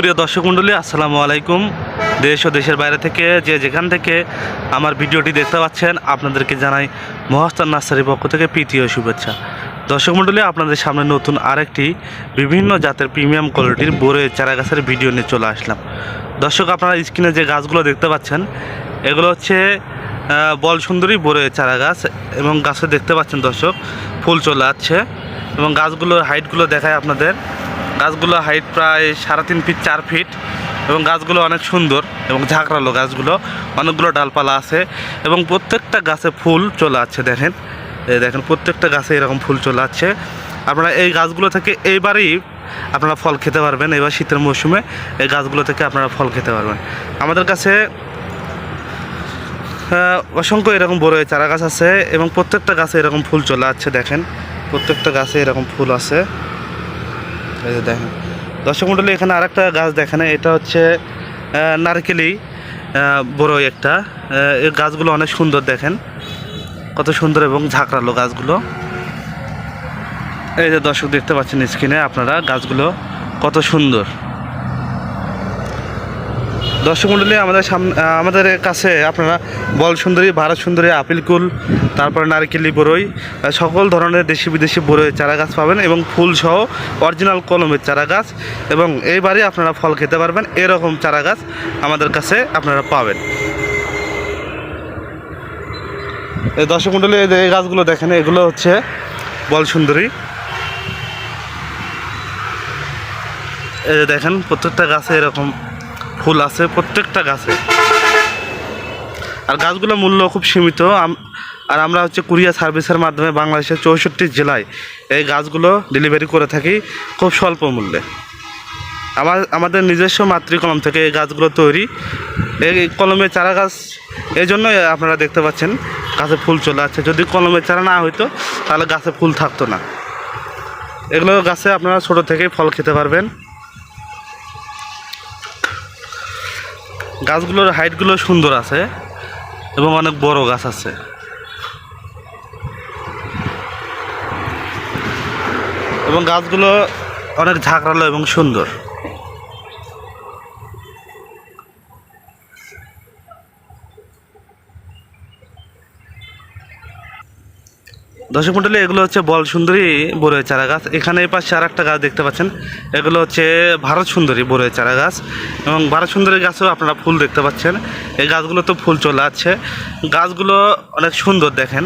প্রিয় দর্শক মণ্ডলী, আসসালামু আলাইকুম। দেশ ও দেশের বাইরে থেকে যে যেখান থেকে আমার ভিডিওটি দেখতে পাচ্ছেন, আপনাদেরকে জানাই মহাস্তান নার্সারির পক্ষ থেকে ও শুভেচ্ছা। দর্শক মণ্ডলী, আপনাদের সামনে নতুন আরেকটি বিভিন্ন জাতের প্রিমিয়াম কোয়ালিটির বোরে চারা গাছের ভিডিও নিয়ে চলে আসলাম। দর্শক, আপনারা স্ক্রিনে যে গাছগুলো দেখতে পাচ্ছেন, এগুলো হচ্ছে বল সুন্দরী বোরে চারা গাছ এবং গাছে দেখতে পাচ্ছেন দর্শক, ফুল চলে আসছে এবং গাছগুলোর হাইটগুলো দেখায় আপনাদের। গাছগুলো হাইট প্রায় সাড়ে তিন ফিট চার ফিট এবং গাছগুলো অনেক সুন্দর এবং ঝাঁকড়ালো গাছগুলো। অনেকগুলো ডালপালা আছে এবং প্রত্যেকটা গাছে ফুল চলে আসছে, দেখেন। দেখেন, প্রত্যেকটা গাছে এরকম ফুল চলে আসছে। আপনারা এই গাছগুলো থেকে এইবারই আপনারা ফল খেতে পারবেন, এবার শীতের মৌসুমে এই গাছগুলো থেকে আপনারা ফল খেতে পারবেন। আমাদের কাছে অসংখ্য এরকম বড় চারা গাছ আছে এবং প্রত্যেকটা গাছে এরকম ফুল চলে আসছে, দেখেন। প্রত্যেকটা গাছে এরকম ফুল আছে। এই যে দেখেন। দর্শক মন্ডলী, এখানে আরেকটা গাছ দেখেন। এটা হচ্ছে নারকেলি বড় একটা। এই গাছগুলো অনেক সুন্দর দেখেন। কত সুন্দর এবং ঝাঁকড়ালো গাছগুলো। এই যে দর্শক দেখতে পাচ্ছেন স্ক্রিনে আপনারা গাছগুলো কত সুন্দর। দর্শক মণ্ডলী আমাদের সামনে আমাদের কাছে আপনারা বল সুন্দরী ভারত সুন্দরী আপিল কুল তারপরে নারকেলি, বরই সকল ধরনের দেশি বিদেশি বরই চারা গাছ পাবেন এবং ফুল সহ অরিজিনাল কলমের চারা গাছ এবং এইবারই আপনারা ফল খেতে পারবেন, এরকম চারা গাছ আমাদের কাছে আপনারা পাবেন। এই দর্শক মণ্ডলী এই গাছগুলো দেখেন, এগুলো হচ্ছে বল সুন্দরী এই যে দেখেন, প্রত্যেকটা গাছে এরকম ফুল আছে, প্রত্যেকটা গাছে। আর গাছগুলোর মূল্য খুব সীমিত। আর আমরা হচ্ছে কুরিয়ার সার্ভিসের মাধ্যমে বাংলাদেশের চৌষট্টি জেলায় এই গাছগুলো ডেলিভারি করে থাকি খুব স্বল্প মূল্যে। আমার, আমাদের নিজস্ব মাতৃকলম থেকে এই গাছগুলো তৈরি। এই কলমের চারা গাছ, এই জন্যই আপনারা দেখতে পাচ্ছেন গাছে ফুল চলে আসছে। যদি কলমের চারা না হইতো, তাহলে গাছে ফুল থাকতো না। এগুলো গাছে আপনারা ছোট থেকেই ফল খেতে পারবেন। গাছগুলোর হাইটগুলো সুন্দর আছে এবং অনেক বড় গাছ আছে। এবং গাছগুলো অনেক ঝাঁকড়ালো এবং সুন্দর। দর্শক মন্ডলী, এগুলো হচ্ছে বল সুন্দরী বরুয়ে চারা গাছ। এখানে এই পাশে আর একটা গাছ দেখতে পাচ্ছেন। এগুলো হচ্ছে ভারত সুন্দরী বরুয়ে চারা গাছ। এবং ভারত সুন্দরী গাছেও আপনারা ফুল দেখতে পাচ্ছেন। এই গাছগুলো তো ফুল চলে আছে গাছগুলো অনেক সুন্দর দেখেন।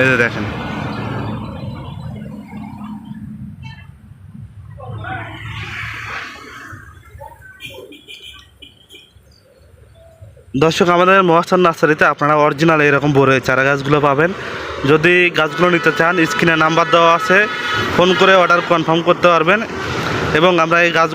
এই দেখেন। দর্শক, আমাদের মহাস্থান নার্সারিতে আপনারা অরিজিনাল এরকম বড় চারা গাছগুলো পাবেন। যদি গাছগুলো নিতে চান, স্ক্রিনে নাম্বার দেওয়া আছে। ফোন করে অর্ডার কনফার্ম করতে পারবেন এবং আমরা এই গাছ